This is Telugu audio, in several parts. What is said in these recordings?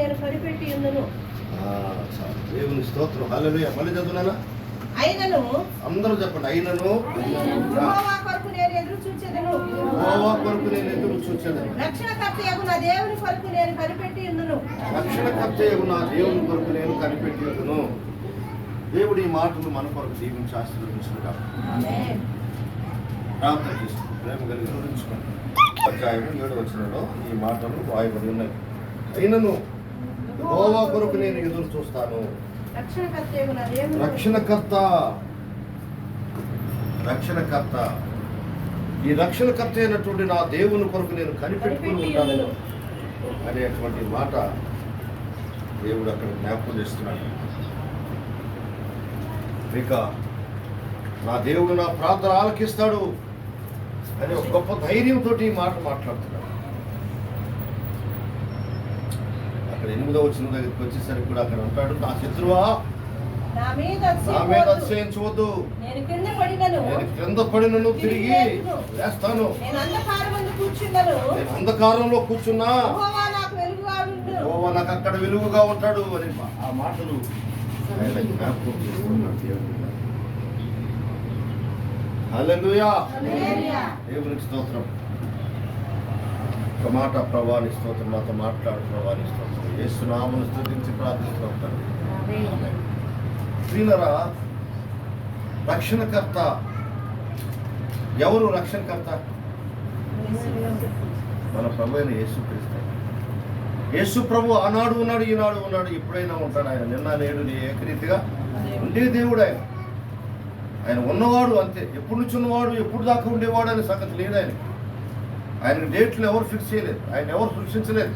నేను కనిపెట్టి ఉందును. దేవుని స్తోత్రం. హల్లెలూయా. మళ్ళీ చదువునా అయినను. అందరూ చెప్పండి. అయినను. యెహోవా కొరకు నేను ఎదురు చూచెదను. యెహోవా కొరకు నేను ఎదురు చూచాను రక్షణకర్తయగు నా దేవుని కొరకు నేను కనిపెట్టి ఉందును రక్షణకర్తయ్యకు నా దేవుని కొరకు నేను కనిపెట్టేదను దేవుడి ఈ మాటలు మన కొరకు దీవించి ఆశీర్వదించుకుంటాం ప్రార్థన చేసుకుంటాం ప్రేమ కలిగి గురించుకుంటాం అధ్యాయం ఏడు వచ్చినలో ఈ మాటలు వాయుబడి ఉన్నాయి. అయినను. యెహోవా కొరకు నేను ఎదురు చూస్తాను. రక్షణకర్త. రక్షణకర్త. ఈ రక్షణకర్త అయినటువంటి నా దేవుని కొరకు నేను కనిపెట్టుకుని కనిపెట్టి ఉంటాను అనేటువంటి మాట దేవుడు అక్కడ జ్ఞాపకం చేస్తున్నాడు. ఇక నా దేవుడు నా ప్రార్థన ఆలకిస్తాడు అని ఒక గొప్ప ధైర్యంతో ఈ మాట మాట్లాడుతున్నాడు అక్కడ ఎనిమిదో వచ్చిన దగ్గరికి వచ్చేసరికి కూడా అక్కడ ఉంటాడు. నా శత్రువా? నా మీద. అతిశయించవద్దు. నేను క్రింద పడినను. తిరిగి వేస్తాను నేను అంధకారంలో కూర్చున్నా. నాకు అక్కడ వెలుగుగా ఉంటాడు అని ఆ మాటలు జ్ఞాపకం. దేవునికి స్తోత్రం. ఒక మాట ప్రభాని స్తోత్రం నాతో మాట్లాడు ప్రభాని స్తోత్రం. యేసునామను స్తుతించి ప్రార్థిస్తున్నాం తండ్రి. ప్రియులరా రక్షణకర్త ఎవరు రక్షణకర్త? మన ప్రభు అయిన యేసుక్రీస్తు. యేసు ప్రభు ఆనాడు ఉన్నాడు ఈనాడు ఉన్నాడు ఎప్పుడైనా ఉంటాడు ఆయన. నిన్న నేడు నీ ఏకరీతిగా ఉండే దేవుడు ఆయన. ఆయన ఉన్నవాడు అంతే. ఎప్పుడు నుంచి ఉన్నవాడు ఎప్పుడు దాకా ఉండేవాడు అనే సంగతి లేదు ఆయన ఆయన డేట్లు ఎవరు ఫిక్స్ చేయలేదు. ఆయన ఎవరు సృష్టించలేదు.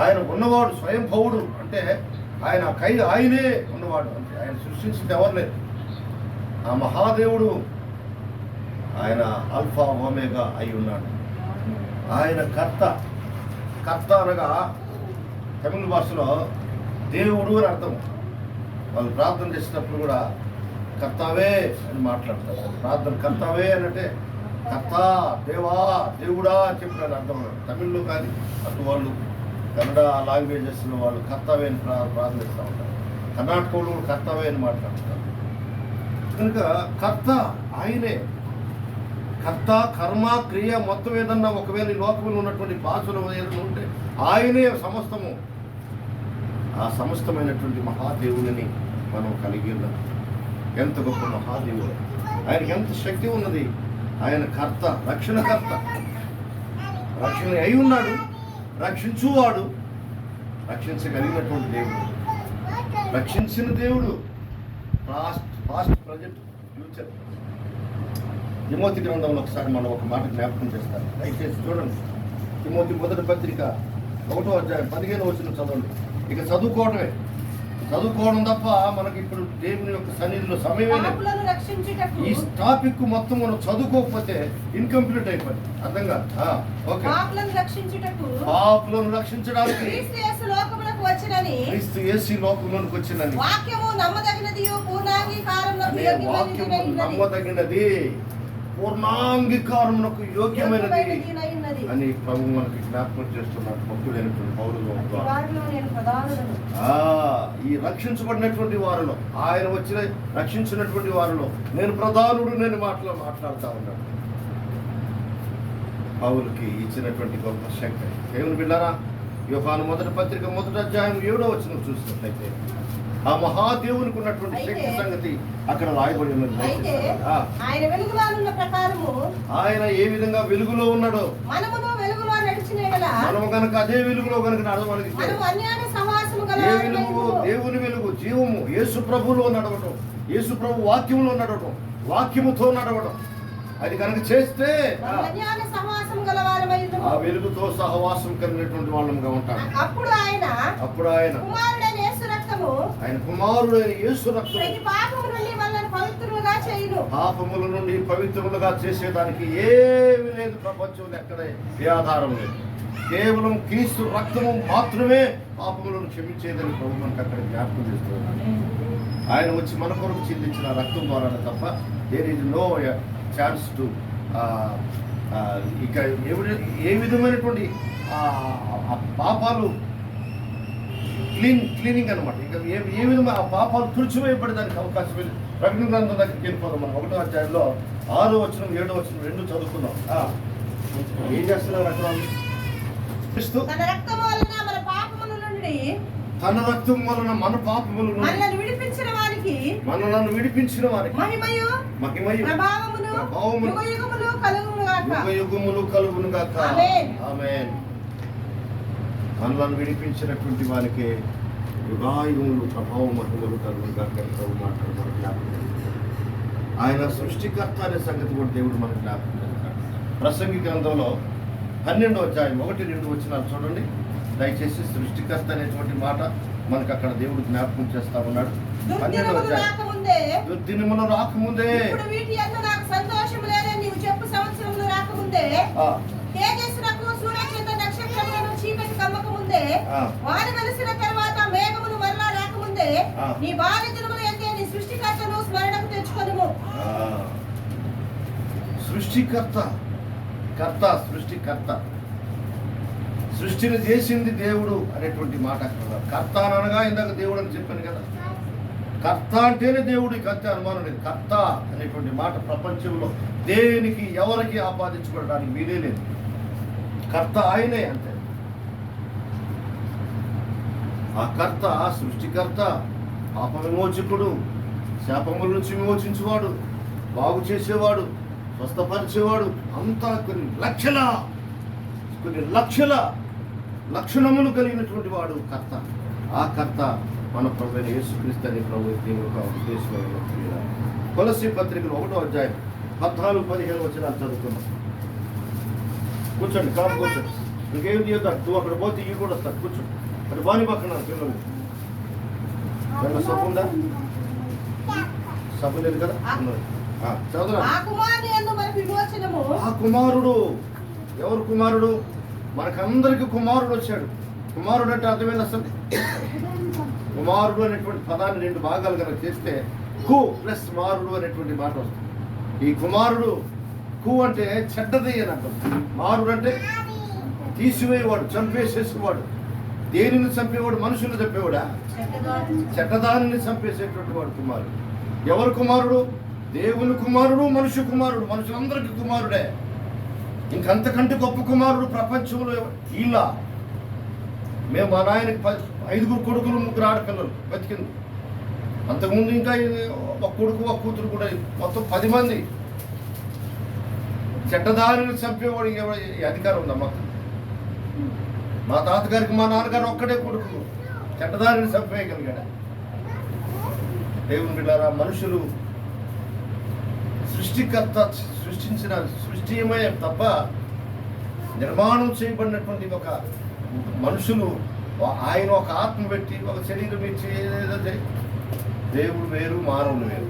ఆయన ఉన్నవాడు స్వయం భవుడు అంటే ఆయన కై ఆయనే ఉన్నవాడు. అంటే ఆయన సృష్టించింది ఎవరు లేదు. ఆ మహాదేవుడు ఆయన అల్ఫా ఓమేగా అయి ఉన్నాడు. ఆయన కర్త. కర్త అనగా తమిళ భాషలో దేవుడు అని అర్థం. వాళ్ళు ప్రార్థన చేసినప్పుడు కూడా కర్తవే అని మాట్లాడతారు. ప్రార్థన కర్తవే అని అంటే కర్త దేవా దేవుడా చెప్పినాడు అర్థం తమిళ్ళో కానీ అటు వాళ్ళు కన్నడ లాంగ్వేజెస్లో వాళ్ళు కర్తవే అని ప్రా ప్రార్థిస్తూ ఉంటారు. కర్ణాటకలో కూడా కర్తావే అని మాట్లాడుతారు. కనుక కర్త ఆయనే. కర్త కర్మ క్రియ మొత్తం ఏదన్నా ఒకవేళ లోకంలో ఉన్నటువంటి భాషలు ఏదైనా ఉంటే ఆయనే సమస్తము. ఆ సమస్తమైనటువంటి మహాదేవుని మనం కలిగి ఉన్నాం. ఎంత గొప్ప మహాదేవుడు. ఆయనకి ఎంత శక్తి ఉన్నది? ఆయన కర్త రక్షణకర్త రక్షణ అయి ఉన్నాడు రక్షించువాడు రక్షించగలిగినటువంటి దేవుడు. రక్షించిన దేవుడు past past present future Timothy గ్రంథంలో ఒకసారి మనం ఒక మాట జ్ఞాపకం చేస్తాం దయచేసి చూడండి. తిమోతి మొదటి పత్రిక ఒకటో అధ్యాయం పదిహేను వచ్చిన చదవండి. ఇక చదువుకోవడమే చదువుకోవడం తప్ప మనకి ఇప్పుడు దేవుని యొక్క సన్నిధిలో సమయమే లేదు. ఈ టాపిక్ మొత్తం మనం చదువుకోకపోతే ఇన్కంప్లీట్ అయిపోయింది అర్థం కాదు? ఓకే. పాపులను రక్షించడానికి క్రీస్తు యేసు వచ్చినని లోకంలోనికి వచ్చిందని వాక్యము నమ్మదగినది పూర్ణాంగీకారమునకు యోగ్యమైనది అని ప్రభు మనకి జ్ఞాపకం చేస్తున్నాడు భక్తుడైనటువంటి పౌరులు ఈ రక్షించబడినటువంటి వారిలో ఆయన వచ్చిన రక్షించినటువంటి వారిలో నేను ప్రధానుడు నేను మాటలు మాట్లాడుతూ ఉన్నాను. పౌరులకి ఇచ్చినటువంటి గొప్ప శక్తి. దేవుని బిళ్ళారా యోహాను మొదటి పత్రిక మొదటి అధ్యాయం ఏడో వచ్చిన చూసినట్లయితే ఆ మహాదేవునికి ఉన్నటువంటి శక్తి సంగతి అక్కడ రాయబడి ఉన్నది. ఆయన ప్రకారము ఆయన ఏ విధంగా వెలుగులో ఉన్నాడో మనమును వెలుగులో నడిచిన మనము కనుక అదే వెలుగులో కనుక నడవడానికి మనము ఏ వెలుగు. దేవుని వెలుగు జీవము యేసు ప్రభులో నడవటం యేసు ప్రభు వాక్యములో నడవటం వాక్యముతో నడవటం. అది కనుక చేస్తే ఆ, మనము వెలుగుతో సహవాసం కలిగినటువంటి వాళ్ళముగా ఉంటాం అప్పుడు ఆయన అప్పుడు ఆయన రక్తము ఆయన కుమారుడైన యేసు రక్తం ప్రతి పాపము నుండి పవిత్రులుగా పాపముల నుండి పవిత్రులుగా చేసేదానికి ఏమి లేదు ప్రపంచంలో ఎక్కడ ఏ ఆధారం లేదు. కేవలం క్రీస్తు రక్తము మాత్రమే పాపములను క్షమించేదని ప్రభు మనకు అక్కడ జ్ఞాపకం చేస్తున్నాడు. ఆయన వచ్చి మన కొరకు చిందించిన రక్తం ద్వారా తప్ప there is no chance to ఇక ఏ విధమైనటువంటి పాపాలు క్లీన్ క్లీనింగ్ అనమాట ఇక ఏ ఏ విధంగా ఆ పాపాలు తుడిచివేయబడడానికి అవకాశం ఉంది ప్రకటన గ్రంథం దగ్గరికి వెళ్ళిపోదాం మనం. ఒకటో అధ్యాయంలో ఆరో వచ్చిన ఏడో వచ్చిన రెండు చదువుకున్నాం ఏం చేస్తున్నారు అక్కడ తన రక్తము వలన మన పాపముల నుండి తన రక్తం వలన మన పాపములను మనల్ని విడిపించిన వారికి మనలను విడిపించిన వారికి మహిమయు మహిమయు ప్రభావమును ప్రభావమును యుగ యుగములు కలుగును గాక యుగ యుగములు కలుగును గాక ఆమేన్. ఆమేన్. మనలను విడిపించినటువంటి వారికి యుగాయుగములు ప్రభావం మహిమలు అని ప్రభు మాట్లాడు మనకు జ్ఞాపకం. ఆయన సృష్టికర్త అనే సంగతి కూడా దేవుడు మనకు జ్ఞాపకం. ప్రసంగి గ్రంథంలో పన్నెండో అధ్యాయం ఒకటి రెండు వచ్చినారు చూడండి. దయచేసి సృష్టికర్త అనేటువంటి మాట మనకు అక్కడ దేవుడు జ్ఞాపకం చేస్తా ఉన్నాడు. పన్నెండో దుర్దినములు అధ్యాయం. రాకముందే. దినములు రాకముందే ఇప్పుడు వీటి యందు నాకు సంతోషం లేదని నీవు చెప్పు సంవత్సరములు రాకముందే ఆ, తేజస్సునకు సూర్యచంద్ర నక్షత్రములను చీకటి కమ్మక ముందే ఆ. వారు వెలిసిన తర్వాత మేఘములు మరలా రాకముందే. నీ బాల్య అయితే నీ సృష్టికర్తను స్మరణకు తెచ్చుకొనుము. సృష్టికర్త కర్త సృష్టికర్త. సృష్టిని చేసింది దేవుడు అనేటువంటి మాట అక్కడ. కర్త అని అనగా ఇందాక దేవుడు అని చెప్పాను కదా. కర్త అంటేనే దేవుడు ఇక అంతే అనుమానం లేదు. కర్త అనేటువంటి మాట ప్రపంచంలో దేనికి ఎవరికి ఆపాదించుకోవడానికి వీలే లేదు. కర్త ఆయనే అంతే. ఆ కర్త సృష్టికర్త పాప విమోచకుడు శాపముల నుంచి విమోచించేవాడు బాగు చేసేవాడు స్వస్థపరిచేవాడు అంతా కొన్ని లక్షల కొన్ని లక్షల లక్షణములు కలిగినటువంటి వాడు కర్త. ఆ కర్త మన ప్రభు యేసుక్రీస్తు అని ప్రభు దీని యొక్క ఉద్దేశమైన తులసి పత్రికలు ఒకటో అధ్యాయం పద్నాలుగు పదిహేను వచ్చిన చదువుకున్నాం కూర్చోండి కాపు కూర్చోండి. ఇంకేం చేద్దాం నువ్వు అక్కడ పోతే ఇవి కూడా వస్తారు కూర్చోండి. అటు బాని పక్కన పిల్లలు. సబ్బు ఉందా? సబ్బు లేదు కదా? చదువురా. ఆ కుమారుడు ఎవరు కుమారుడు? మనకందరికి కుమారుడు వచ్చాడు. కుమారుడు అంటే అర్థమైంది అసలు? కుమారుడు అనేటువంటి పదాన్ని రెండు భాగాలు కనుక చేస్తే కు ప్లస్ మారుడు అనేటువంటి మాట వస్తుంది. ఈ కుమారుడు కు అంటే చెడ్డది అని అర్థం. మారుడు అంటే తీసివేయవాడు చంపేసేసేవాడు దేనిని చంపేవాడు? మనుషులు చంపేవాడా? చెడ్డదానిని చంపేసేటువంటి వాడు కుమారుడు. ఎవరు కుమారుడు? దేవుని కుమారుడు మనుష్య కుమారుడు మనుషులందరికీ కుమారుడే. ఇంకంతకంటే గొప్ప కుమారుడు ప్రపంచంలో ఈళ్ళ. మేము మా నాయనకి ఐదుగురు కొడుకులు ముగ్గురు ఆడపిల్లలు బతికింది. అంతకుముందు ఇంకా ఒక కొడుకు ఒక కూతురు కూడా మొత్తం పది మంది. చెడ్డదారిని చంపేవాడు ఎవరు ఈ అధికారం ఉందా మాకు? మా తాతగారికి మా నాన్నగారు ఒక్కడే కొడుకు. చెడ్డదారిని చంపేయగలిగాడు. దేవుని బిడ్డారా మనుషులు సృష్టికర్త సృష్టించిన సృష్టియమే తప్ప నిర్మాణం చేయబడినటువంటి ఒక మనుషులు ఆయన ఒక ఆత్మ పెట్టి ఒక శరీరం ఇచ్చి ఏదేదో దేవుడు వేరు మానవులు వేరు.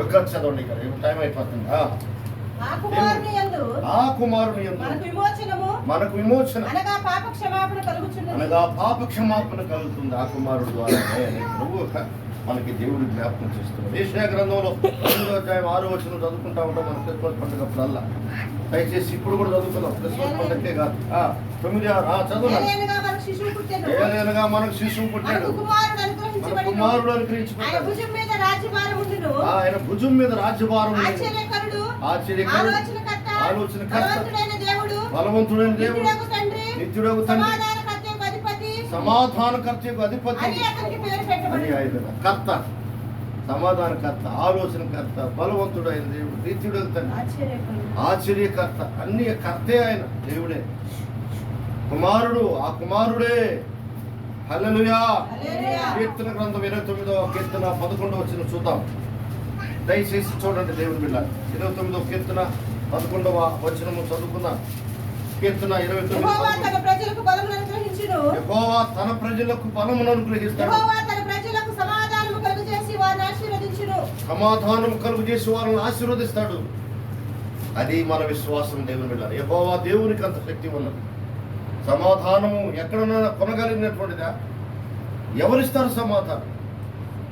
ఒక్క చదవండి ఇక్కడ. టైం అయిపోతుంది? ఆ, కుమారుని మనకు విమోచన. అనగా పాప క్షమాపణ కలుగుతుంది ఆ కుమారుడు ద్వారానే ప్రభు మనకి దేవుడు జ్ఞాపకం చేస్తున్నాడు. ఏషియా గ్రంథంలో తొమ్మిదో అధ్యాయం ఆరో వచ్చిన చదువుకుంటా ఉంటాం మన క్రిస్మస్ పండుగప్పుడల్లా. దయచేసి ఇప్పుడు కూడా చదువుకుందాం. క్రిస్మస్ పండుగకే కాదు. ఆ, తొమ్మిది ఆరు ఆ, చదువునా? ఏలైనగా మనకు శిశువు పుట్టాడు. కుమారుడు మన ఆయన భుజం మీద రాజ్యభారం ఉండును ఆయన భుజం మీద రాజ్యభారం ఉంది. ఆశ్చర్యకరుడు ఆశ్చర్యకరుడు, ఆలోచనకర్త ఆలోచనకర్త, బలవంతుడైన దేవుడు బలవంతుడైన దేవుడు తండ్రి నిత్యుడగు తండ్రి సమాధానకర్తకు అధిపతి సమాధానకర్తకు అధిపతి. అని అతనికి పేరు ఆయన కర్త సమాధానకర్త ఆలోచనకర్త బలవంతుడైన దేవుడు నిత్యుడు తండ్రి. ఆశ్చర్యకర్త అన్ని కర్తే ఆయన దేవుడే. కుమారుడు ఆ కుమారుడే హల్లెలూయా. కీర్తన గ్రంథం ఇరవై తొమ్మిదవ కీర్తన పదకొండవ వచ్చిన చూద్దాం. దయచేసి చూడండి దేవుని బిడ్డ. ఇరవై తొమ్మిదవ కీర్తన పదకొండవ వచనము చదువుకుందాం. కీర్తన ఇరవై తొమ్మిది తన ప్రజలకు బలమును అనుగ్రహించును. యెహోవా తన ప్రజలకు బలమును అనుగ్రహిస్తాడు. సమాధానం కలుగు చేసి వారిని ఆశీర్వదిస్తాడు. అది మన విశ్వాసం దేవుని బిడ్డ. యెహోవా దేవునికి అంత శక్తి ఉన్నది. సమాధానము ఎక్కడన్నా కొనగలిగినటువంటిదా? ఎవరిస్తారు సమాధానం?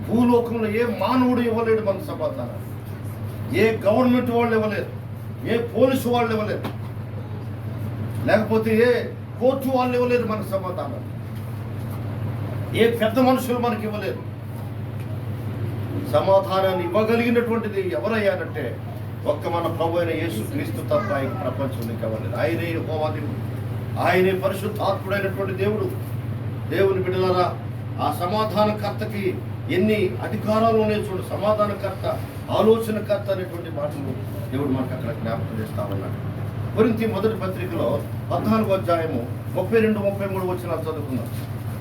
భూలోకంలో ఏ మానవుడు ఇవ్వలేడు మన సమాధానం. ఏ గవర్నమెంట్ వాళ్ళు ఇవ్వలేరు. ఏ పోలీసు వాళ్ళు ఇవ్వలేరు. లేకపోతే ఏ కోర్టు వాళ్ళు ఇవ్వలేరు మనకు సమాధానం. ఏ పెద్ద మనుషులు మనకి ఇవ్వలేరు. సమాధానాన్ని ఇవ్వగలిగినటువంటిది ఎవరయ్యానంటే ఒక్క మన ప్రభు అయిన యేసు క్రీస్తు తప్ప ఈ ప్రపంచంలో ఇవ్వలేదు ఆయనే యెహోవా ఆయనే పరిశుద్ధాత్ముడైనటువంటి దేవుడు. దేవుని బిడ్డలారా ఆ సమాధానకర్తకి ఎన్ని అధికారాలు ఉన్నాయి చూడు సమాధానకర్త ఆలోచనకర్త అనేటువంటి మాటలు దేవుడు మనకు అక్కడ జ్ఞాపకం చేస్తా ఉన్నాడు. కొరింతి మొదటి పత్రికలో పద్నాలుగు అధ్యాయము ముప్పై రెండు ముప్పై మూడు వచ్చిన చదువుకుందాం.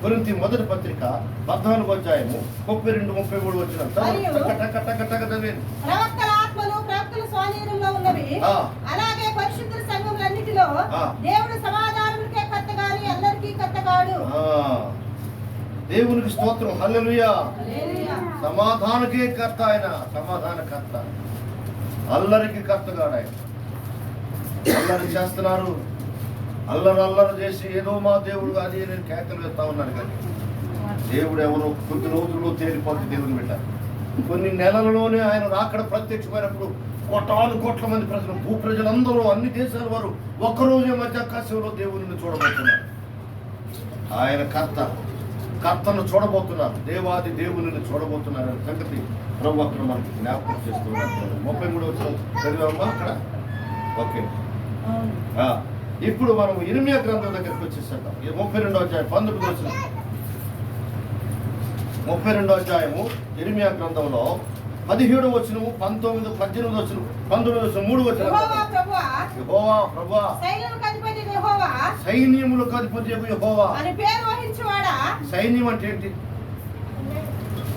కొరింతి మొదటి పత్రిక పద్నాలుగు అధ్యాయము ముప్పై రెండు ముప్పై మూడు వచ్చిన టక టక చదివేది ప్రవక్తల ఆత్మలు ప్రవక్తల స్వాధీనంలో ఉన్నవి ఆ. అలాగే పరిశుద్ధ సంఘములన్నిటిలో ఆ. దేవుడు సమాధానములకే కర్త గాని కర్త ఆ, దేవునికి స్తోత్రం. హల్లెలూయా. సమాధానకే కర్త ఆయన. సమాధానకర్త. అల్లరికి కర్తగాడు ఆయన అల్లరి చేస్తున్నారు. అల్లరి అల్లరి చేసి ఏదో మా దేవుడు అది నేను కేకలు వేస్తా ఉన్నాను కానీ దేవుడు ఎవరో కొద్ది రోజుల్లో తేలిపోతే దేవుని బిడ్డ. కొన్ని నెలలలోనే ఆయన రాకడ ప్రత్యక్షమైనప్పుడు కోటాను కోట్ల మంది ప్రజలు భూ ప్రజలందరూ అన్ని దేశాల వారు ఒక్కరోజే మధ్య ఆకాశంలో దేవుని చూడబోతున్నారు. ఆయన కర్త. కర్తను చూడబోతున్నారు. దేవాది దేవుని చూడబోతున్నారు అనే సంగతి ప్రభు అక్కడ మనకి జ్ఞాపకం చేస్తున్నారు. ముప్పై మూడు వచ్చిన చదివామా అక్కడ? ఓకే. ఇప్పుడు మనం ఇరిమియా గ్రంథం దగ్గరికి వచ్చేసాం ఈ ముప్పై రెండో అధ్యాయం పంతొమ్మిది వచ్చిన ముప్పై రెండో అధ్యాయము ఇరిమియా గ్రంథంలో పదిహేడు వచ్చినము పంతొమ్మిది పద్దెనిమిది వచ్చిన పంతొమ్మిది వచ్చిన మూడు వచ్చిన ప్రభా యెహోవా? సైన్యములకు అధిపతి యెహోవా. అని పేరు వహించువాడా? సైన్యం అంటే ఏంటి?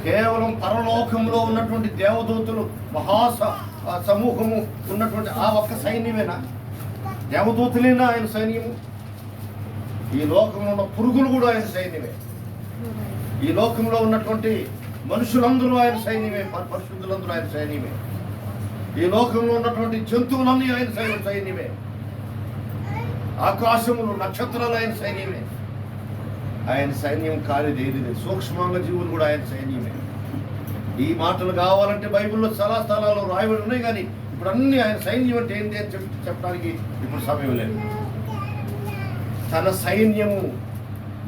కేవలం పరలోకంలో ఉన్నటువంటి దేవదూతలు మహాస ఆ సమూహము ఉన్నటువంటి ఆ ఒక్క సైన్యమేనా? దేవదూతలేనా ఆయన సైన్యము. ఈ లోకంలో ఉన్న పురుగులు కూడా ఆయన సైన్యమే. ఈ లోకంలో ఉన్నటువంటి మనుషులందరూ ఆయన సైన్యమే పరిశుద్ధులందరూ ఆయన సైన్యమే. ఈ లోకంలో ఉన్నటువంటి జంతువులన్నీ ఆయన సైన్యం సైన్యమే. ఆకాశములు నక్షత్రాలు ఆయన సైన్యమే. ఆయన సైన్యం కానిది ఏది లేదు సూక్ష్మంగా జీవులు కూడా ఆయన సైన్యమే. ఈ మాటలు కావాలంటే బైబిల్లో చాలా స్థలాల్లో రాయబడి ఉన్నాయి కానీ ఇప్పుడు అన్ని ఆయన సైన్యం అంటే ఏంటి అని చెప్ చెప్పడానికి ఇప్పుడు సమయం లేదు. తన సైన్యము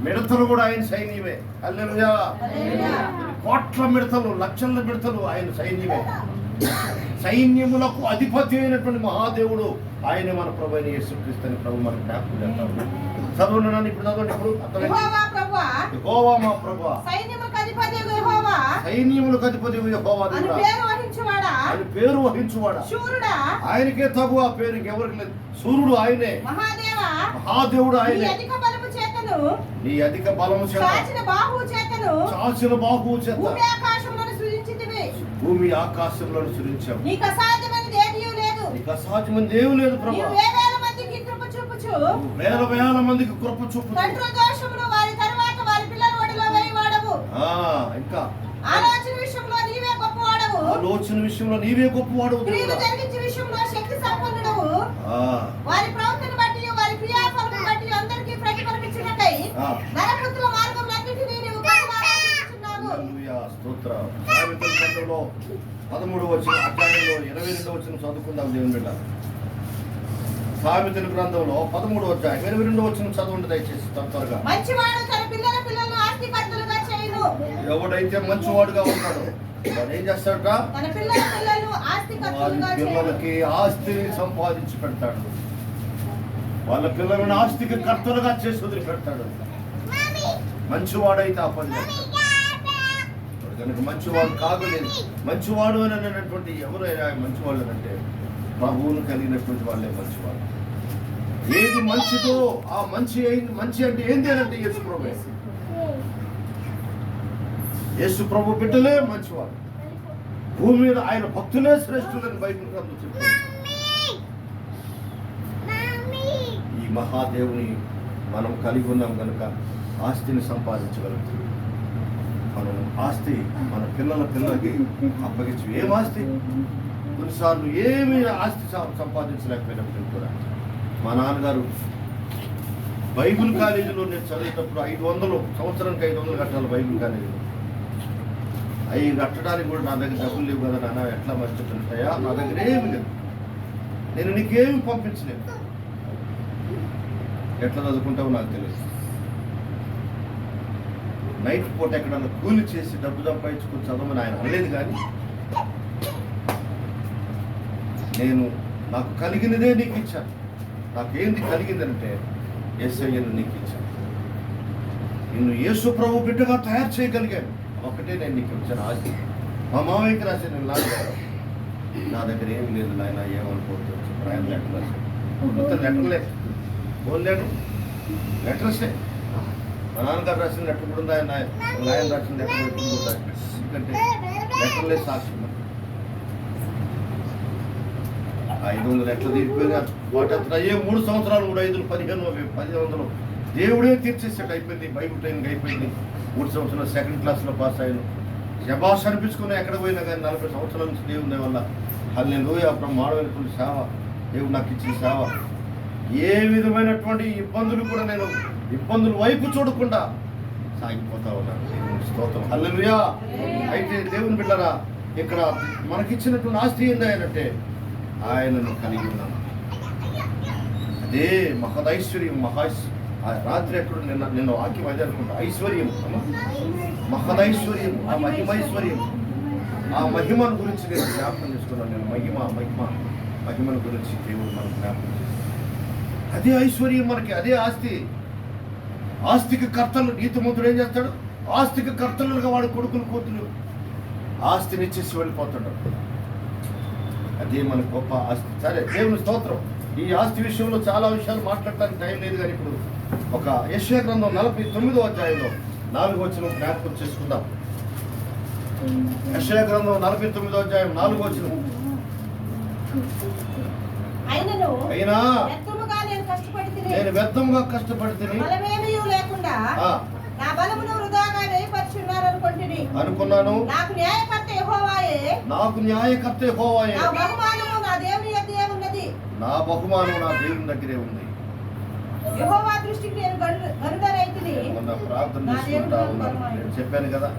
మిడతలు కూడా ఆయన సైన్యమే. హల్లెలూయా. కోట్ల మిడతలు లక్షల మిడతలు ఆయన సైన్యమే. సైన్యములకు అధిపతి అయినటువంటి మహాదేవుడు ఆయన మన ప్రభు అయిన యేసుక్రీస్తుని ప్రభు మనకు జ్ఞాపకం చేస్తాడు. చదవండి నన్ను ఇప్పుడు చదవండి ఇప్పుడు. యెహోవా మా ప్రభు సైన్యములకు అధిపతి యెహోవా. సైన్యములకు అధిపతి యెహోవా అని దేవుడా పేరు వహించువాడా? ఆయన పేరు వహించువాడా? శూరుడా? ఆయనకే తగు ఆ పేరు ఇంకెవరికి లేదు. సూర్యుడు ఆయనే. మహాదేవా మహాదేవుడు ఆయనే. అధిక బలము చేతను. నీ అధిక బలము చేత. చాచిన బాహువు చేతను. చాచిన బాహువు చేత. భూమి భూమి ఆకాశంలో సృజించావు నీకు అసాధ్యమైనది ఏదియూ లేదు. నీకు అసాధ్యమైన దేవుడు లేదు ప్రభు. వేవేల మందికి కృప చూపుచు. వేల వేల మందికి కృప చూపు తండ్రుల దోషములు వారి తర్వాత వారి పిల్లల ఒడిలో వేయి వాడవు ఆ, ఇంకా. ఆలోచన విషయంలో నీవే గొప్పవాడవు. ఆలోచన విషయంలో నీవే గొప్పవాడు క్రియలు జరిగించే విషయంలో శక్తి సంపన్నుడవు. వారి ప్రవర్తన బట్టి వారి క్రియాఫలం బట్టి అందరికీ ప్రతిఫలమిచ్చినకై ఆ. నరపుత్రుల. స్తోత్రం సామెతల గ్రంథంలో పదమూడు వచ్చిన అధ్యాయంలో ఇరవై రెండు వచ్చిన చదువుకుందాం దేవుని బిడ్డ. సామెతల గ్రంథంలో పదమూడు అధ్యాయం ఇరవై రెండు వచ్చిన చదవండి దయచేసి త్వర- త్వరగా ఎవడైతే మంచివాడుగా ఉంటాడో వాడు ఏం చేస్తాడట పిల్లలకి ఆస్తిని సంపాదించి పెడతాడు. వాళ్ళ పిల్లలను ఆస్తికి కర్తలుగా చేసి వదిలిపెడతాడు మంచివాడైతే ఆ పని చేస్తాడు. కనుక మంచివాడు కాగలేదు మంచివాడు అని అనేటువంటి ఎవరైనా మంచివాళ్ళు అంటే ప్రభువును కలిగినటువంటి వాళ్ళే మంచివాడు ఏది మంచిదో ఆ మంచి మంచి అంటే ఏంది అని అంటే యేసు ప్రభు. యేసు ప్రభు బిడ్డలే మంచివాడు భూమి మీద ఆయన భక్తులే శ్రేష్ఠులని బైబిల్ గ్రంథం ఈ మహాదేవుని మనం కలిగి ఉన్నాం కనుక ఆస్తిని సంపాదించగలుగుతుంది మన ఆస్తి మన పిల్లల పిల్లలకి అప్పగించు. ఏం ఆస్తి? కొన్నిసార్లు ఏమి ఆస్తి సంపాదించలేకపోయినప్పుడు కూడా. మా నాన్నగారు బైబిల్ కాలేజీలో నేను చదివేటప్పుడు ఐదు వందలు సంవత్సరానికి ఐదు వందలు కట్టాలి బైబిల్ కాలేజీలో. అవి కట్టడానికి కూడా నా దగ్గర డబ్బులు లేవు కదా నాన్న ఎట్లా మర్చిపోతుంటాయా ఉంటాయా నా దగ్గర ఏమి లేదు. నేను నీకేమి పంపించలేదు. ఎట్లా చదువుకుంటావో నాకు తెలియదు. నైట్ పూట ఎక్కడన్నా కూలి చేసి డబ్బు సంపాదించుకుని చదవమని ఆయన అనలేదు కానీ నేను నాకు కలిగినదే నీకు ఇచ్చాను. నాకేంది కలిగిందంటే ఏసయ్యను నీకు ఇచ్చాను. నిన్ను యేసు ప్రభు బిడ్డగా తయారు చేయగలిగాను. ఒకటే నేను నీకు ఇచ్చాను. ఆశ మా మామయ్యకి రాశాను నేను లాగా నా దగ్గర ఏం లేదు నాయన ఏమనుకోవద్దు. ఆయన లెటర్ రాశాను లెటర్ లేదు ఫోన్ లేడు లెటర్సే మా నాన్నగారు రాసిన లెటర్ కూడా ఉంది ఆయన ఆయన రాసిన లెటర్ ఎప్పుడు కూడా ఎందుకంటే లెటర్లే సాక్ష్యం ఐదు వందలు ఎట్లా తీరిపోయినా? వాటి అతను అయ్యే మూడు సంవత్సరాలు మూడు ఐదు పదిహేను పది వందలు. దేవుడే తీర్చేసాడు అయిపోయింది. బైబుల్ ట్రైనింగ్ అయిపోయింది. మూడు సంవత్సరాలు సెకండ్ క్లాస్లో పాస్ అయ్యాను. శబాస్ అనిపించుకుని ఎక్కడ పోయినా కానీ నలభై సంవత్సరాల నుంచి దేవుని వల్ల. నేను లోయ బ్రహ్మాండమైనటువంటి సేవ. దేవుడు నాకు ఇచ్చిన సేవ. ఏ విధమైనటువంటి ఇబ్బందులు కూడా నేను ఇబ్బందుల వైపు చూడకుండా సాగిపోతా ఉన్నాను స్తోత్రం. హల్లెలూయా. అయితే దేవుని బిడ్డరా ఇక్కడ మనకిచ్చినటువంటి ఆస్తి ఏంది అంటే ఆయనను కలిగి ఉన్నాను అదే మహదైశ్వర్యం మహా ఆ రాత్రి ఎక్కడ నిన్న నిన్న వాక్యం అదే అనుకుంటా. ఐశ్వర్యం. మహదైశ్వర్యం ఆ మహిమైశ్వర్యం. ఆ మహిమను గురించి నేను జ్ఞాపకం చేసుకున్నాను. నేను మహిమ మహిమ మహిమను గురించి దేవుడు మనకు జ్ఞాపకం చేస్తాను అదే ఐశ్వర్యం మనకి అదే ఆస్తి. ఆస్తికి కర్తలు నీతిమంతుడు ఏం చేస్తాడు? ఆస్తికి కర్తలుగా వాడు కొడుకులు కూతురు. ఆస్తిని ఇచ్చేసి వెళ్ళిపోతున్నాడు అదే మన గొప్ప ఆస్తి. సరే దేవుని స్తోత్రం. ఈ ఆస్తి విషయంలో చాలా విషయాలు మాట్లాడటానికి టైం లేదు కానీ ఇప్పుడు ఒక యశ్వ గ్రంథం నలభై తొమ్మిదో అధ్యాయంలో నాలుగు వచ్చిన జ్ఞాపకం చేసుకుందాం. యశ్వ గ్రంథం నలభై తొమ్మిదో అధ్యాయం నాలుగు వచ్చిన అయినా నేను వ్యర్థంగా కష్టపడి ఆ, నా బలమును వృధాగా వేయపరుచున్నారు అనుకుంటుని. అనుకున్నాను. నాకు న్యాయకర్త యెహోవాయే. నాకు న్యాయకర్త హోవాయే నా బహుమానము నా దేవుని యొద్దే ఉన్నది. నా బహుమానం నా దేవుని దగ్గరే ఉంది. యెహోవా దృష్టికి నేను గరుడ మొన్న ప్రార్థన చేసుకుంటా ఉన్నాను. నేను చెప్పాను కదా.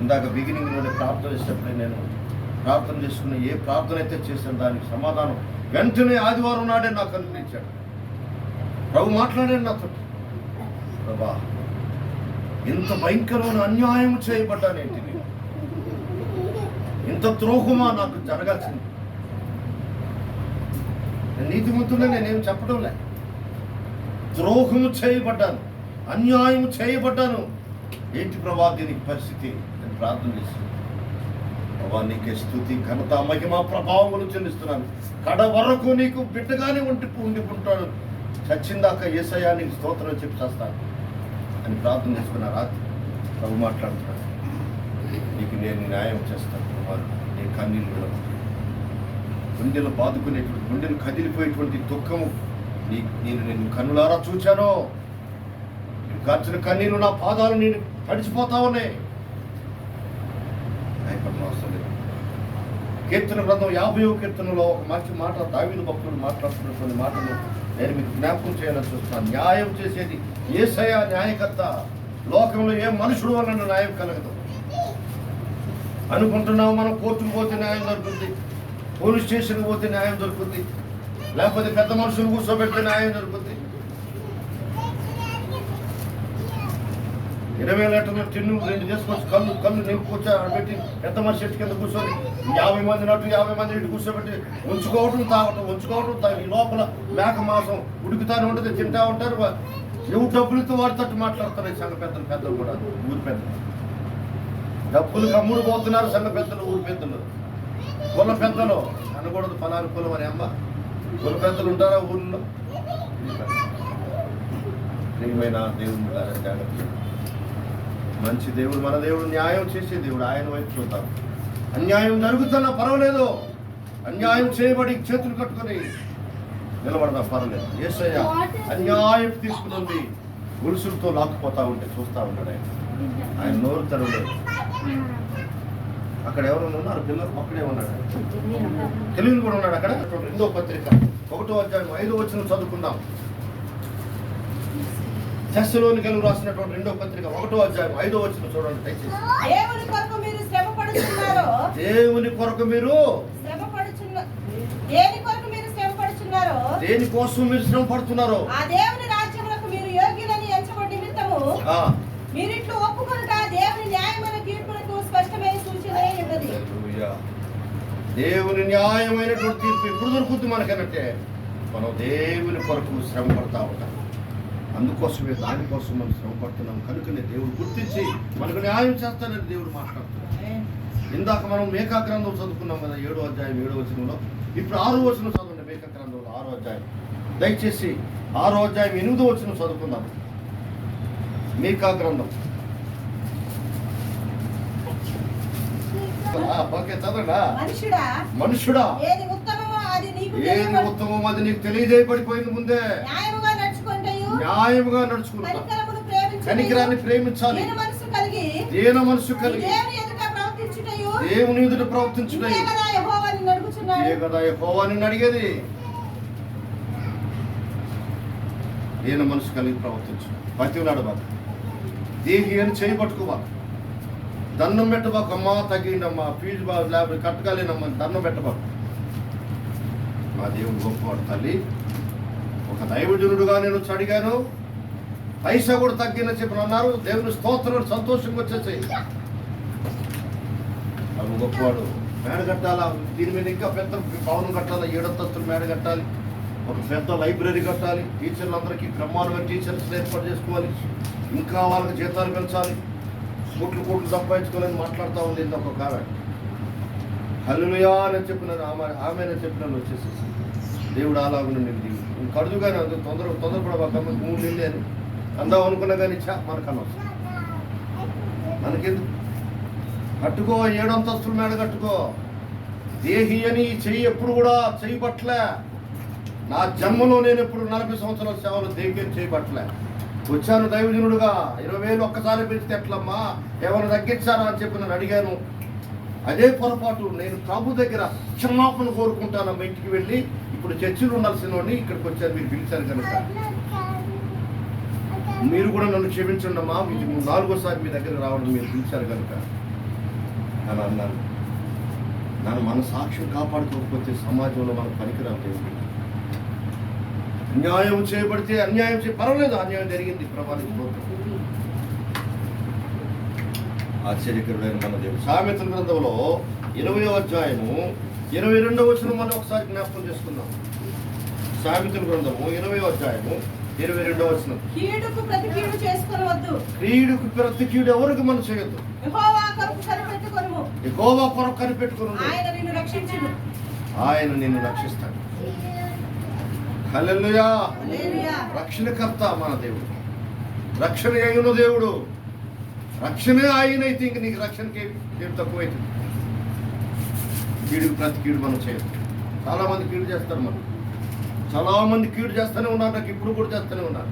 ఇందాక బిగినింగ్ నుండి ప్రార్థన చేసేటప్పుడే నేను ప్రార్థన చేసుకున్న ఏ ప్రార్థన అయితే చేశాను దానికి సమాధానం వెంటనే ఆదివారం నాడే నాకు అనుగ్రహించాడు ప్రభు మాట్లాడాడు నాతో ప్రభా. ఇంత భయంకరమైన అన్యాయం చేయబడ్డానేంటి నేను ఇంత ద్రోహమా నాకు జరగాల్సింది? నీతిమంతులే నేనేం చెప్పడం లే ద్రోహము చేయబడ్డాను అన్యాయం చేయబడ్డాను. ఏంటి ప్రభా దీనికి పరిస్థితి? నేను ప్రార్థన చేశాను ప్రభా నీకే స్థుతి ఘనత మహిమ ప్రభావములు చెల్లిస్తున్నాను. కడ వరకు నీకు బిడ్డగానే ఉండి ఉండిపుంటాడు చచ్చిందాక ఏసయా నీకు స్తోత్రం చెప్పి చేస్తాను. అని ప్రార్థన చేసుకున్న రాత్రి ప్రభు మాట్లాడుతున్నాడు. నీకు నేను న్యాయం చేస్తాను వారు నీ కన్నీళ్ళు విడవకు. గుండెలు బాదుకునేటువంటి గుండెలు కదిలిపోయేటువంటి దుఃఖము నీ నేను నేను కన్నులారా చూచాను? నేను కార్చిన కన్నీళ్ళు నా పాదాలు నేను తడిచిపోతా ఉన్నాయి. భయపడిన అవసరం లేదు. కీర్తన గ్రంథం యాభై కీర్తనలో ఒక మంచి మాట దావిన భక్తుడు మాట్లాడుతున్నటువంటి మాటలు నేను మీకు జ్ఞాపకం చేయాలని చూస్తున్నాను. న్యాయం చేసేది ఏసయ న్యాయకర్త. లోకంలో ఏ మనుషుడు వలన న్యాయం కలగదు. అనుకుంటున్నాం మనం కోర్టుకు పోతే న్యాయం దొరుకుతుంది పోలీస్ స్టేషన్కి పోతే న్యాయం దొరుకుతుంది లేకపోతే పెద్ద మనుషులు కూర్చోబెడితే న్యాయం దొరుకుతుంది ఇరవై లీటర్ల టిన్ను రెండు చేసుకొచ్చి కళ్ళు కళ్ళు నింపుకొచ్చి పెట్టి పెద్ద మనిషి చెట్టు కింద కూర్చొని యాభై మంది నటు యాభై మంది ఇటు కూర్చోబెట్టి ఉంచుకోవటం తాగటం ఉంచుకోవటం తాగి లోపల మేక మాసం ఉడుకుతానే ఉంటుంది తింటా ఉంటారు. ఎవరు డబ్బులతో వారి తట్టు ఈ సంఘ పెద్దలు పెద్దలు కూడా ఊరి పెద్దలు. డబ్బులు కమ్ముడు పోతున్నారు సంఘ పెద్దలు ఊరి పెద్దలు. కుల పెద్దలు అనకూడదు పలారు కులం అని అమ్మ. కుల పెద్దలు ఉంటారా ఊళ్ళో ప్రియమైన దేవుని జాగ్రత్త మంచి దేవుడు మన దేవుడు న్యాయం చేసే దేవుడు ఆయన వైపు చూద్దాం. అన్యాయం జరుగుతున్నా పర్వాలేదు. అన్యాయం చేయబడి చేతులు కట్టుకొని నిలబడదాం పర్వాలేదు. ఏసయ్య అన్యాయం తీసుకుని గురుసులతో లాక్కుపోతా ఉంటే చూస్తా ఉంటాడు ఆయన. ఆయన నోరు తెరవలేదు. అక్కడ ఎవరు ఉన్నారు? పిల్లలు అక్కడే ఉన్నాడు తెలుగుని కూడా ఉన్నాడు అక్కడ. రెండో పత్రిక. ఒకటో అధ్యాయం ఐదో వచ్చిన చదువుకుందాం. దశలోని కలుగు రాసినటువంటి రెండో పత్రిక ఒకటో అధ్యాయం ఐదో వచ్చిన చూడండి దయచేసి. దేవుని కొరకు మీరు శ్రమ పడుచున్నారు. దేవుని కొరకు మీరు? శ్రమ పడుచున్నారు దేని కొరకు మీరు శ్రమ పడుచున్నారో? దేని కోసం మీరు శ్రమ పడుతున్నారో? ఆ దేవుని రాజ్యములకు మీరు యోగ్యులని ఎంచబడి నిమిత్తము మీరు ఇట్లు ఒప్పుకొనక దేవుని న్యాయమైన తీర్పులకు స్పష్టమైన సూచన దేవుని న్యాయమైనటువంటి తీర్పు ఇప్పుడు దొరుకుతుంది మనకనంటే మనం దేవుని కొరకు శ్రమ పడతా ఉంటాం. అందుకోసమే దానికోసం మనం శ్రమ పడుతున్నాం కనుకనే దేవుడు గుర్తించి మనకు న్యాయం చేస్తానని దేవుడు మాట్లాడుతున్నాడు. ఇందాక మనం మేకా గ్రంథం చదువుకున్నాం కదా ఏడో అధ్యాయం ఏడో వచనంలో. ఇప్పుడు ఆరో వచనం చదవండి మేకా గ్రంథంలో ఆరో అధ్యాయం. దయచేసి ఆరో అధ్యాయం ఎనిమిదో వచనం చదువుకుందాం. మేకా గ్రంథం మనుషుడా? మనుషుడా? ఏది ఉత్తమమో అది నీకు తెలియజేయబడిపోయింది ముందే. న్యాయముగా నడుచుకుంటా. కనికరాన్ని ప్రేమించాలి. దీన మనసు కలిగి దేవుని ఎదుట ఇదే కదా అడిగేది దేన మనసు కలిగి ప్రవర్తించు. పతివులాడు బాధ దేహి అని చేయి పట్టుకోవా దండం పెట్టబాకు. అమ్మా తగ్గిండమ్మా ఫీజు బా లేకపోతే కట్టగలేనమ్మా దండం పెట్టబాకు. మా దేవుడు గొప్పవాడు తల్లి. ఒక దైవజనుడుగా నేను వచ్చి అడిగాను పైసా కూడా తగ్గిన చెప్పిన అన్నారు. దేవుని స్తోత్రం సంతోషంగా వచ్చేసాయి. అవి గొప్పవాడు. మేడ కట్టాలా? దీని మీద ఇంకా పెద్ద భవనం కట్టాలా? ఏడంతస్తులు మేడ కట్టాలి. ఒక పెద్ద లైబ్రరీ కట్టాలి. టీచర్లందరికీ బ్రహ్మాండమైన టీచర్స్ ఏర్పాటు చేసుకోవాలి. ఇంకా వాళ్ళకి జీతాలు పెంచాలి. కోట్లు కోట్లు సంపాదించుకోవాలని మాట్లాడుతూ ఉంది ఇంత ఒక ఆమె హల్లుయా అని చెప్పిన ఆమె ఆమె చెప్పినాను వచ్చేసేసి దేవుడు అలాగున నేను కడుదుగానే అందు తొందర తొందరపడబాక మూడు నెలలు అని అందాం అనుకున్నా కానీ చా మనకన్నా మనకెందుకు? కట్టుకో ఏడంతస్తుల మేడ కట్టుకో. దేహి అని ఈ చెయ్యి ఎప్పుడు కూడా చేయబట్లే నా జన్మలో నేను ఎప్పుడు నలభై సంవత్సరాల సేవలు దేహి అని చేయబట్లే వచ్చాను దైవజనుడుగా. ఇరవై వేలు ఒక్కసారి పెంచితే ఎట్లమ్మా? ఏమైనా తగ్గించారా అని చెప్పి నేను అడిగాను. అదే పొరపాటు నేను ప్రభు దగ్గర క్షమాపణ కోరుకుంటాను ఇంటికి వెళ్ళి. ఇప్పుడు చర్చిలో ఉండాల్సిన వాడిని ఇక్కడికి వచ్చారు మీరు పిలిచారు కనుక. మీరు కూడా నన్ను క్షమించండి అమ్మా. మీకు నాలుగోసారి మీ దగ్గర రావడం మీరు పిలిచారు కనుక. అని అన్నారు. నన్ను మన సాక్ష్యం కాపాడుకోకపోతే సమాజంలో మనకు పనికిరాలు దేవుడు. అన్యాయం చేయబడితే అన్యాయం చే పర్వాలేదు అన్యాయం జరిగింది. ప్రభావితం ఆశ్చర్యకరుడైన మన దేవుడు. సామెతల గ్రంథంలో ఇరవై అధ్యాయము ఇరవై రెండవ వచనం మనం ఒకసారి జ్ఞాపకం చేసుకుందాం. సామెతల గ్రంథము ఇరవై అధ్యాయము ఇరవై రెండవ వచనం. కీడుకు ప్రతి కీడు చేసుకొనవద్దు క్రీడుకు ప్రతి కీడు ఎవరికి మనం చేయొద్దు? యెహోవా కొరకు కనిపెట్టుకొనుము. ఎక్కువగా కొరకు కనిపెట్టుకుని ఆయన నిన్ను రక్షించును. ఆయన నిన్ను రక్షిస్తాడు. హల్లెలూయా. హల్లెలూయా. రక్షణకర్త మన దేవుడు. రక్షణ అయిన దేవుడు. రక్షణే ఆయన అయితే ఇంక నీకు రక్షణకి ఏం తక్కువైతుంది కీడు ప్రతి కీడు మనం చేయదు చాలామంది కీడు చేస్తారు మనం చాలామంది కీడు చేస్తూనే ఉన్నారు నాకు ఇప్పుడు కూడా చేస్తూనే ఉన్నారు.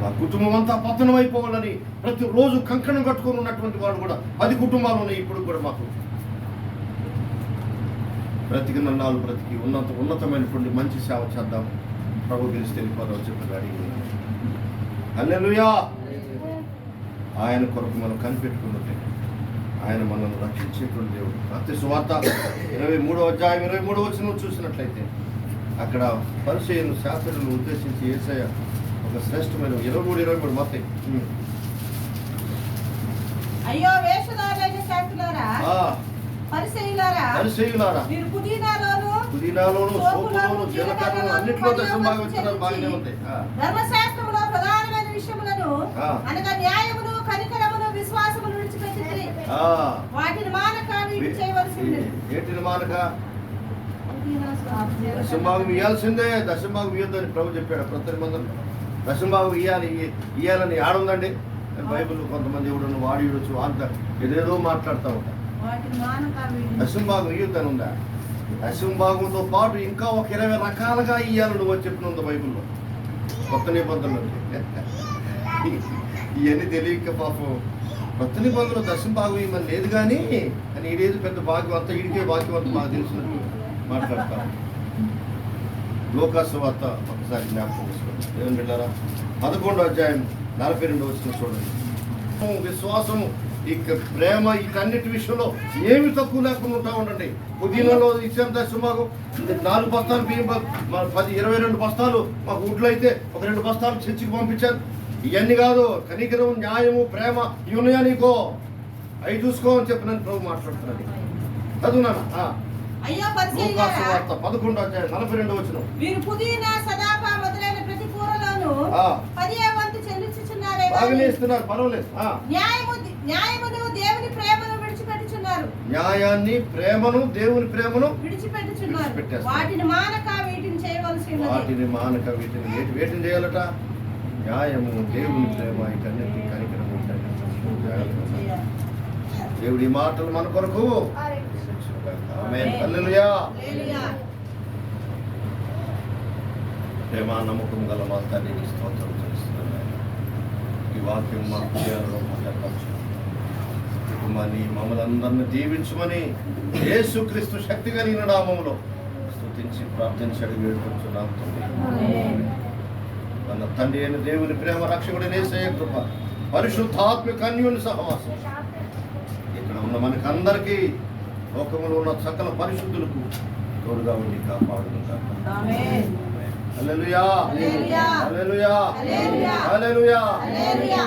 మా కుటుంబం అంతా పతనం అయిపోవాలని ప్రతిరోజు కంకణం కట్టుకొని ఉన్నటువంటి వాడు కూడా పది కుటుంబాలు ఉన్నాయి ఇప్పుడు కూడా మాకు. బ్రతికి నాలుగు బ్రతికి ఉన్నత ఉన్నతమైనటువంటి మంచి సేవ చేద్దాం. ప్రభు గెలిచి వెళ్ళిపోదాం చెప్పి అడిగి అల్లెలుయా ఆయన కొరకు మనం కనిపెట్టుకున్నట్టే ఆయన మనల్ని రక్షించేటువంటి దేవుడు. అతి సువార్త ఇరవై మూడో అధ్యాయం ఇరవై మూడో వచ్చిన చూసినట్లయితే అక్కడ పరిచయం శాస్త్రులను ఉద్దేశించి ఏసయ్య ఒక శ్రేష్టమైన ఇరవై మూడు ఇరవై మూడు మొత్తం అయ్యో వేషధారులైన శాస్త్రులారా పరిశీలారా పరిచయులారా మీరు పుదీనాలోను పుదీనాలోను సోపులోను జీలకర్రలోను అన్నింటిలో దశం భాగం ఇస్తున్నారు బాగానే ఉంది. ఆ. ధర్మశాస్త్రములో ప్రధానమైన విషయములను. అనగా న్యాయమును వాటిని మానక వీటి చేయవలసి ఉండేది ఏటిని మానక? దశంభాగం ఇవ్వాల్సిందే దశంభాగం ఇవ్వద్దని ప్రభు చెప్పాడు ప్రతి మంది. దశంభాగం ఇవ్వాలి ఇవ్వాలని ఆడుందండి. బైబిల్ కొంతమంది ఎవడన్నా వాడి ఇవ్వచ్చు అంత ఏదేదో మాట్లాడుతూ వీటిని దశంభాగం ఇవ్వద్దని ఉందా? దశంభాగంతో పాటు ఇంకా ఒక ఇరవై రకాలుగా ఇవ్వాలి నువ్వు అని చెప్పిన ఉంది బైబిల్లో? కొత్త నిబంధనలు. ఇవన్నీ తెలియక పాపం. కొత్త నిబంధనలు దశంభాగం ఇవ్వమని లేదు కానీ అని ఈడేది పెద్ద భాగ్యం అంతా ఈడికే భాగ్యం అంతా మాకు తెలిసినట్టు మాట్లాడతారు లోకాసు వార్త ఒకసారి జ్ఞాపకం చేసుకోండి. ఏమని వెళ్ళారా పదకొండో అధ్యాయం నలభై రెండు వచ్చిన చూడండి. విశ్వాసము ఇక ప్రేమ వీటన్నిటి విషయంలో ఏమి తక్కువ లేకుండా ఉంటా ఉండండి. పుదీనాలో ఇచ్చాం మాకు. నాలుగు బస్తాలు బియ్యం పది ఇరవై రెండు బస్తాలు మాకు ఊట్లో అయితే ఒక రెండు బస్తాలు చర్చికి పంపించారు. ఇవన్నీ కాదు కనికరం న్యాయము ప్రేమ ఇవి ఉన్నాయా నీకో? అవి చూసుకో అని చెప్పి నన్ను ప్రభు మాట్లాడుతున్నాను వార్త పదకొండు అధ్యాయం నలభై రెండు వచ్చిన వీరు పుదీనా సదాప మొదలైన ప్రతి కూరలోను ఆ. పదిహే వంతు చెల్లించుచున్నారే బాగానే గాని ఇస్తున్నారు పర్వాలేదు. ఆ. న్యాయము న్యాయమును దేవుని ప్రేమను విడిచిపెట్టుచున్నారు. న్యాయాన్ని ప్రేమను దేవుని ప్రేమను విడిచిపెట్టుచున్నారు. విడిచిపెట్టేస్తారు. వాటిని మానక వీటిని చేయవలసి వాటిని మానక వీటిని వేటి వేటిని చేయాలట? న్యాయము దేవుని ప్రేమ ఇటన్నిటి కనికరం ఉంటాయి. దేవుడి మాటలు మన కొరకు ఆమేన్. హల్లెలూయా హల్లెలూయా. ప్రేమ నమ్మకం గల మా స్తోత్రం చేస్తున్నాను. ఈ వాక్యం మా హృదయాలలో భద్రపరచు కుటుంబాన్ని మమ్మల్ని అందరిని దీవించమని యేసుక్రీస్తు శక్తి కలిగిన నామములో స్తుతించి ప్రార్థించి అడిగి వేడుకొంచున్నాం తండ్రి మన తండ్రి అయిన దేవుని ప్రేమ రక్షకుడి నేసయ కృప. పరిశుద్ధాత్మిక అన్యుని సహవాసం. ఇక్కడ ఉన్న మనకందరికీ లోకములో ఉన్న సకల పరిశుద్ధులకు తోడుగా ఉండి కాపాడుకుంటాం ఆమేన్. హల్లెలూయా. హల్లెలూయా. హల్లెలూయా. హల్లెలూయా. హల్లెలూయా. హల్లెలూయా.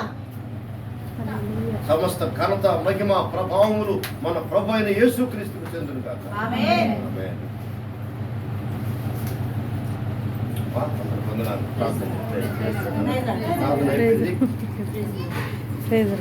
సమస్త ఘనత మహిమ ప్రభావములు మన ప్రభు అయిన యేసుక్రీస్తుకు చెందును కాక ఆమేన్.